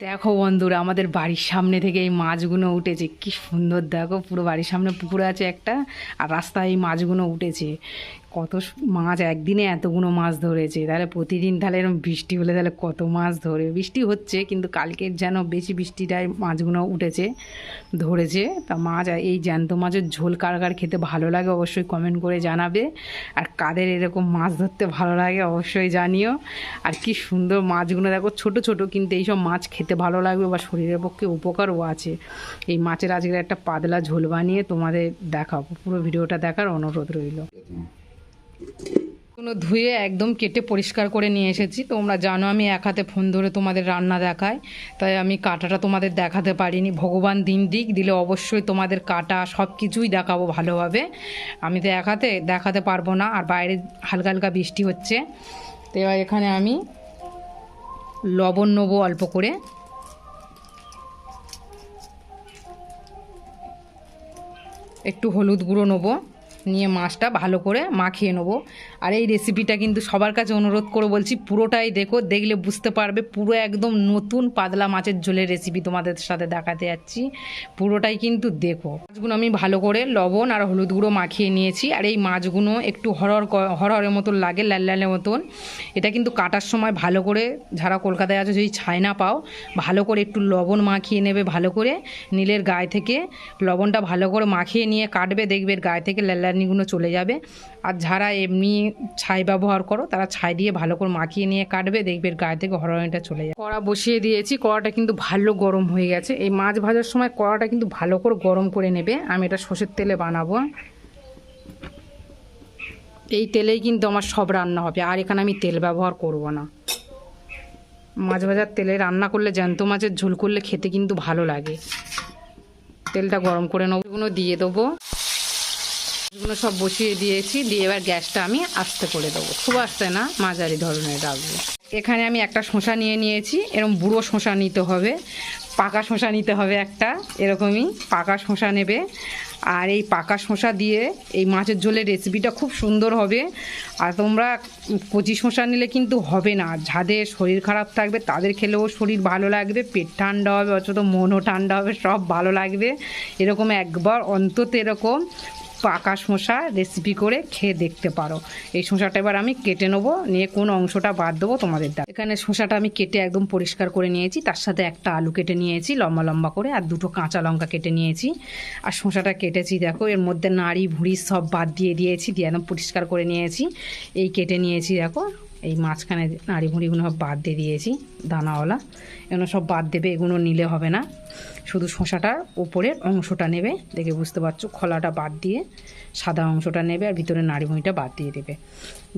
দেখো বন্ধুরা, আমাদের বাড়ির সামনে থেকে এই মাছগুলো উঠেছে। কি সুন্দর, দেখো পুরো বাড়ির সামনে পুকুর আছে একটা, আর রাস্তায় এই মাছগুলো উঠেছে। কত মাছ, একদিনে এতগুলো মাছ ধরেছে। তাহলে প্রতিদিন তাহলে এরকম বৃষ্টি হলে তাহলে কত মাছ ধরে। বৃষ্টি হচ্ছে, কিন্তু কালকের যেন বেশি বৃষ্টিটায় মাছগুলো উঠেছে, ধরেছে। তা মাছ, এই জ্যান্ত মাছের ঝোল কার কার খেতে ভালো লাগে অবশ্যই কমেন্ট করে জানাবে। আর কাদের এরকম মাছ ধরতে ভালো লাগে অবশ্যই জানিও। আর কি সুন্দর মাছগুলো দেখো ছোট ছোট, কিন্তু এইসব মাছ খেতে ভালো লাগবে বা শরীরের পক্ষে উপকারও আছে। এই মাছের আজকে একটা পাতলা ঝোল বানিয়ে তোমাদের দেখাবো। পুরো ভিডিওটা দেখার অনুরোধ রইল। কোনো ধুয়ে একদম কেটে পরিষ্কার করে নিয়ে এসেছি। তোমরা জানো আমি এক হাতে ফোন ধরে তোমাদের রান্না দেখাই, তাই আমি কাটাটা তোমাদের দেখাতে পারিনি। ভগবান দিন দিক দিলে অবশ্যই তোমাদের কাটা সব কিছুই দেখাবো ভালোভাবে। আমি তো এক হাতে দেখাতে পারব না, আর বাইরে হালকা হালকা বৃষ্টি হচ্ছে। তো এবার এখানে আমি লবণ নেব অল্প করে। একটু হলুদ গুঁড়ো নেব। নিয়ে মাছটা ভালো করে মাখিয়ে নেব। আর এই রেসিপিটা কিন্তু সবার কাছে অনুরোধ করে বলছি, পুরোটাই দেখো, দেখলে বুঝতে পারবে, পুরো একদম নতুন পাতলা মাছের ঝোলের রেসিপি তোমাদের সাথে দেখাতে যাচ্ছি। পুরোটাই কিন্তু দেখো। মাছগুলো আমি ভালো করে লবণ আর হলুদ গুঁড়ো মাখিয়ে নিয়েছি, আর এই মাছগুলো একটু হরহর হরহরের মতন লাগে, লাল লালের মতন। এটা কিন্তু কাটার সময় ভালো করে যারা কলকাতায় আছো, যদি ছাই না পাও, ভালো করে একটু লবণ মাখিয়ে নেবে ভালো করে। নীলের গায়ে থেকে লবণটা ভালো করে মাখিয়ে নিয়ে কাটবে, দেখবে গায়ে থেকে লাল্লানিগুলো চলে যাবে। আর যারা এমনি ছাই ব্যবহার করো, তারা ছাই দিয়ে ভালো করে মাখিয়ে নিয়ে কাটবে, দেখবে গায়ে থেকে হরহরিটা চলে যাবে। কড়া বসিয়ে দিয়েছি, কড়াটা কিন্তু ভালো গরম হয়ে গেছে। এই মাছ ভাজার সময় কড়াটা কিন্তু ভালো করে গরম করে নেবে। আমি এটা সর্ষের তেলে বানাবো। এই তেলেই কিন্তু আমার সব রান্না হবে, আর এখানে আমি তেল ব্যবহার করব না। মাছ ভাজার তেলে রান্না করলে জ্যান্ত মাছের ঝোল করলে খেতে কিন্তু ভালো লাগে। তেলটা গরম করে নেব দিয়ে দেবো। এগুলো সব বসিয়ে দিয়েছি, দিয়ে এবার গ্যাসটা আমি আস্তে করে দেবো। খুব আস্তে না, মাঝারি ধরনের রাখব এখানে আমি একটা শশা নিয়ে নিয়েছি এরকম বুড়ো শশা নিতে হবে, পাকা শশা নিতে হবে একটা, এরকমই পাকা শশা নেবে। আর এই পাকা শশা দিয়ে এই মাছের ঝোলের রেসিপিটা খুব সুন্দর হবে। আর তোমরা কচি শশা নিলে কিন্তু হবে না। যাদের শরীর খারাপ থাকবে, তাদের খেলেও শরীর ভালো লাগবে, পেট ঠান্ডা হবে, অথচ মনও ঠান্ডা হবে, সব ভালো লাগবে। এরকম একবার অন্তত এরকম পাকা শসা রেসিপি করে খেয়ে দেখতে পারো। এই শসাটা এবার আমি কেটে নেব, নিয়ে কোন অংশটা বাদ দেবো তোমাদের দেখ এখানে শসাটা আমি কেটে একদম পরিষ্কার করে নিয়েছি, তার সাথে একটা আলু কেটে নিয়েছি, লম্বা লম্বা করে, আর দুটো কাঁচা লঙ্কা কেটে নিয়েছি। আর শসাটা কেটেছি দেখো, এর মধ্যে নাড়ি ভুঁড়ি সব বাদ দিয়ে দিয়েছি, দিয়ে একদম পরিষ্কার করে নিয়েছি। এই কেটে নিয়েছি দেখো, এই মাঝখানে নাড়ি ভুঁড়িগুলো সব বাদ দিয়ে দিয়েছি, দানাওয়ালা, এগুলো সব বাদ দেবে, এগুলো নিলে হবে না। শুধু শসাটার ওপরের অংশটা নেবে, দেখে বুঝতে পারছ, খোলাটা বাদ দিয়ে সাদা অংশটা নেবে আর ভিতরে নাড়ি ভুঁড়িটা বাদ দিয়ে দেবে।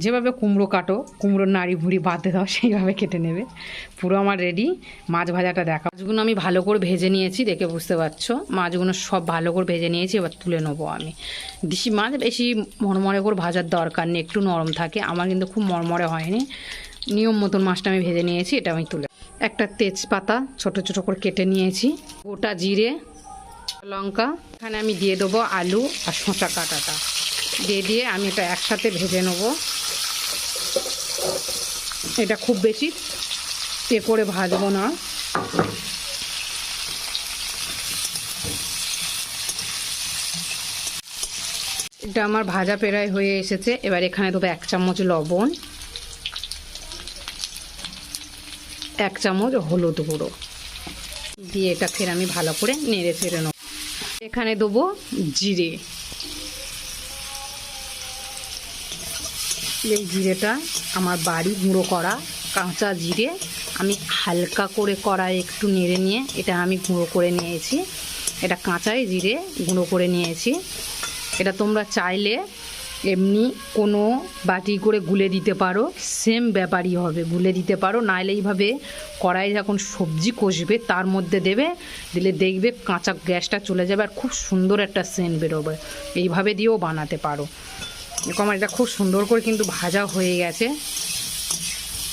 যেভাবে কুমড়ো কাটো, কুমড়োর নাড়ি ভুঁড়ি বাদ দাও, সেইভাবে কেটে নেবে। পুরো আমার রেডি মাছ ভাজাটা দেখা। মাছগুলো আমি ভালো করে ভেজে নিয়েছি, দেখে বুঝতে পারছ। মাছগুলো সব ভালো করে ভেজে নিয়েছি, এবার তুলে নেব আমি। দেশি মাছ বেশি মরমরে করে ভাজার দরকার নেই, একটু নরম থাকে। আমার কিন্তু খুব মরমরে হয়নি। নিয়ম মতন মাছটা আমি ভেজে নিয়েছি, এটা আমি তুলে একটা তেজপাতা ছোট ছোট করে কেটে নিয়েছি। গোটা জিরে, লঙ্কা, এখানে আমি দিয়ে দেবো আলু আর শসা কাটাটা। দিয়ে দিয়ে আমি এটা একসাথে ভেজে নেব। এটা খুব বেশি তে করে ভাজবো না। এটা আমার ভাজা পেরায় হয়ে এসেছে। এবার এখানে দেবো এক চামচ লবণ। এক চামচ হলুদ গুঁড়ো। দিয়ে এটা ফের আমি ভালো করে নেড়ে ফেরে নেব। এখানে দেবো জিরে। এই জিরেটা আমার বাড়ি গুঁড়ো করা কাঁচা জিরে। আমি হালকা করে কড়াই একটু নেড়ে নিয়ে এটা আমি গুঁড়ো করে নিয়েছি। এটা কাঁচাই জিরে গুঁড়ো করে নিয়েছি। এটা তোমরা চাইলে এমনি কোনো বাটি করে গুলে দিতে পারো সেম ব্যাপারই হবে, গুলে দিতে পারো, নাইলে এইভাবে কড়াই যখন সবজি কষবে তার মধ্যে দেবে, দিলে দেখবে কাঁচা গ্যাসটা চলে যাবে আর খুব সুন্দর একটা সেন্ট বেরোবে। এইভাবে দিয়েও বানাতে পারো। এরকম এটা খুব সুন্দর করে কিন্তু ভাজা হয়ে গেছে।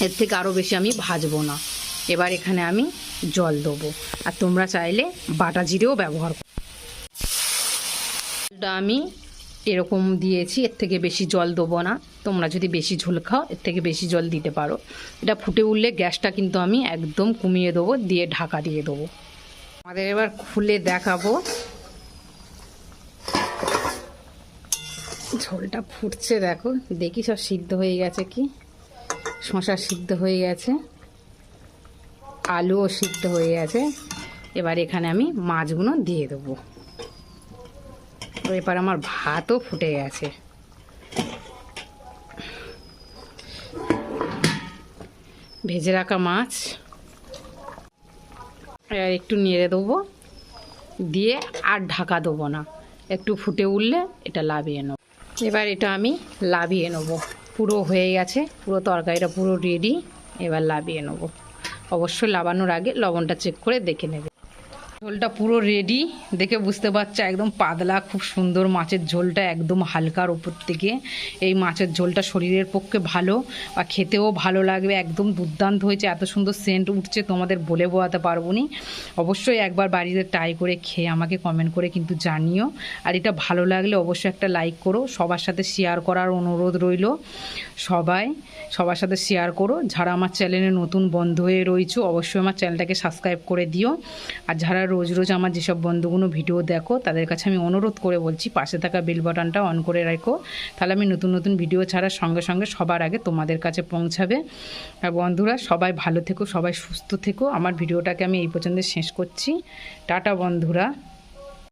এর থেকে আরও বেশি আমি ভাজবো না। এবার এখানে আমি জল দেবো। আর তোমরা চাইলে বাটা জিরেও ব্যবহার করো আমি এরকম দিয়েছি, এর থেকে বেশি জল দেবো না। তোমরা যদি বেশি ঝোল খাও, এর থেকে বেশি জল দিতে পারো। এটা ফুটে উঠলে গ্যাসটা কিন্তু আমি একদম কমিয়ে দেবো, দিয়ে ঢাকা দিয়ে দেবো। আমাদের এবার খুলে দেখাবো। ঝোলটা ফুটছে, দেখো। দেখি সব সিদ্ধ হয়ে গেছে কি? শশা সিদ্ধ হয়ে গেছে। আলুও সিদ্ধ হয়ে গেছে। এবার এখানে আমি মাছগুলো দিয়ে দেবো। এবার আমার ভাতও ফুটে গেছে। ভেজে রাখা মাছ। এবার একটু নেড়ে দেবো। দিয়ে আর ঢাকা দেবো না। একটু ফুটে উঠলে এটা লাভিয়ে নেব। এবার এটা আমি লাভিয়ে নেব। পুরো হয়ে গেছে। পুরো তরকারিটা পুরো রেডি এবার লাভিয়ে নেব। অবশ্যই লাবানোর আগে লবণটা চেক করে দেখে নেবে। ঝোলটা পুরো রেডি দেখে বুঝতে পারছ, একদম পাতলা, খুব সুন্দর মাছের ঝোলটা একদম হালকার উপর থেকে। এই মাছের ঝোলটা শরীরের পক্ষে ভালো বা খেতেও ভালো লাগবে, একদম দুর্দান্ত হয়েছে, এত সুন্দর সেন্ট উঠছে, তোমাদের বলে বোয়াতে পারব নি। অবশ্যই একবার বাড়িতে ট্রাই করে খেয়ে আমাকে কমেন্ট করে কিন্তু জানিও। আর এটা ভালো লাগলে অবশ্যই একটা লাইক করো, সবার সাথে শেয়ার করার অনুরোধ রইল। সবাই, সবার সাথে শেয়ার করো। যারা আমার চ্যানেলে নতুন বন্ধ হয়ে রয়েছে, অবশ্যই আমার চ্যানেলটাকে সাবস্ক্রাইব করে দিও। আর যারা রোজ রোজ আমার যেসব বন্ধুগুলো ভিডিও দেখো, তাদের কাছে আমি অনুরোধ করে বলছি, পাশে থাকা বেল বাটনটা অন করে রাখো। তাহলে আমি নতুন নতুন ভিডিও ছাড়ার সঙ্গে সঙ্গে সবার আগে তোমাদের কাছে পৌঁছাবে। আর বন্ধুরা, সবাই ভালো থেকো, সবাই সুস্থ থেকো। আমার ভিডিওটাকে আমি এই পর্যন্ত শেষ করছি। টাটা বন্ধুরা।